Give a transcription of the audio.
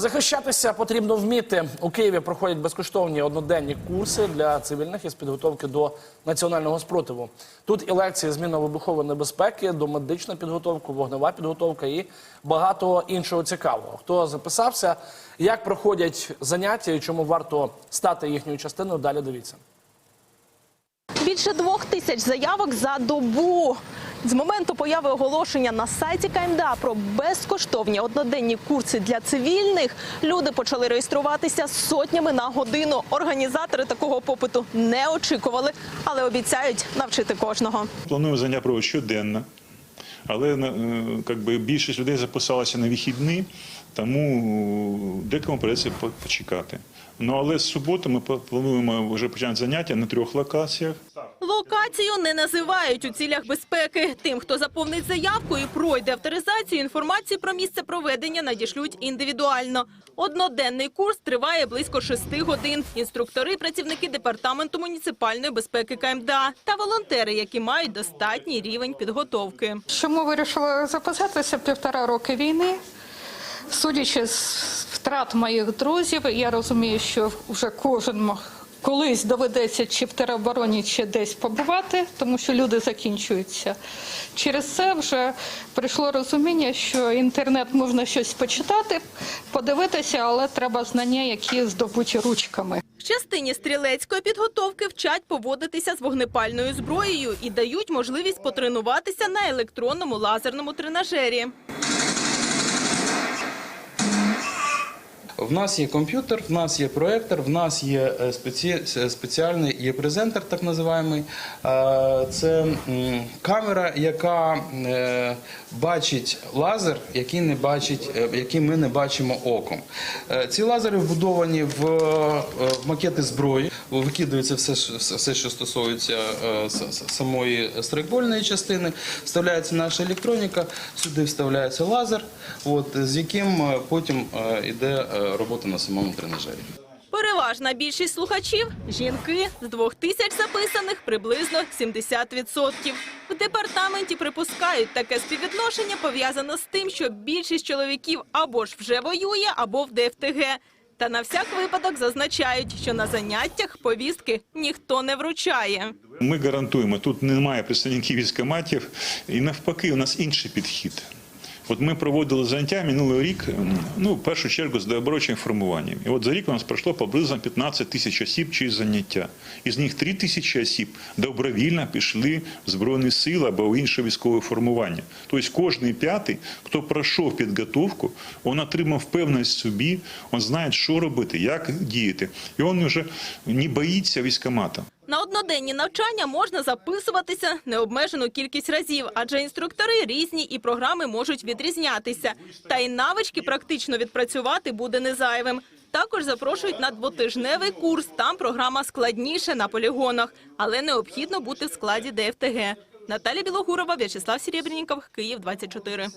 Захищатися потрібно вміти. У Києві проходять безкоштовні одноденні курси для цивільних із підготовки до національного спротиву. Тут і лекції з мінно-вибухової небезпеки, домедична підготовка, вогнева підготовка і багато іншого цікавого. Хто записався, як проходять заняття і чому варто стати їхньою частиною, далі дивіться. Більше двох тисяч заявок за добу. З моменту появи оголошення на сайті КМДА про безкоштовні одноденні курси для цивільних люди почали реєструватися сотнями на годину. Організатори такого попиту не очікували, але обіцяють навчити кожного. Планую заняття проводити щоденно, але е, как би, більшість людей записалася на вихідні, тому декому придеться по- почекати. Ну але з суботи ми плануємо вже почати заняття на трьох локаціях. Локацію не називають у цілях безпеки. Тим, хто заповнить заявку і пройде авторизацію, інформацію про місце проведення надішлють індивідуально. Одноденний курс триває близько шести годин. Інструктори, працівники департаменту муніципальної безпеки КМДА та волонтери, які мають достатній рівень підготовки. Чому вирішила записатися півтора роки війни? Судячи з втрат моїх друзів, я розумію, що вже кожен колись доведеться чи в теробороні, чи десь побувати, тому що люди закінчуються. Через це вже прийшло розуміння, що інтернет можна щось почитати, подивитися, але треба знання, які здобуті ручками. Частині стрілецької підготовки вчать поводитися з вогнепальною зброєю і дають можливість потренуватися на електронному лазерному тренажері. В нас є комп'ютер, в нас є проектор, в нас є е, спеці- е, спеціальний є презентер, так називаємий. Е, Це камера, яка е, бачить лазер, який не бачить, який ми не бачимо оком. Ці лазери вбудовані в, макети зброї, викидується все, все, що стосується самої страйкбольної частини. Вставляється наша електроніка, сюди вставляється лазер, от, з яким потім йде робота на самому тренажері. Переважна більшість слухачів – жінки. З двох тисяч записаних приблизно 70%. В департаменті припускають, таке співвідношення пов'язано з тим, що більшість чоловіків або ж вже воює, або в ДФТГ. Та на всяк випадок зазначають, що на заняттях повістки ніхто не вручає. Ми гарантуємо, тут немає представників військоматів, і навпаки, у нас інший підхід. От ми проводили заняття минулий рік, ну, в першу чергу з добровольчим формуванням. І от за рік у нас пройшло приблизно 15 тисяч осіб через заняття. Із них 3 тисячі осіб добровільно пішли в Збройні Сили або в інше військове формування. Тобто кожний п'ятий, хто пройшов підготовку, він отримав впевненість в собі, він знає, що робити, як діяти. І він вже не боїться військомата. На одноденні навчання можна записуватися необмежену кількість разів, адже інструктори різні і програми можуть відрізнятися. Та й навички практично відпрацювати буде не зайвим. Також запрошують на двотижневий курс. Там програма складніше на полігонах, але необхідно бути в складі ДФТГ. Наталя Білогурова, В'ячеслав Серебренніков, Київ 24.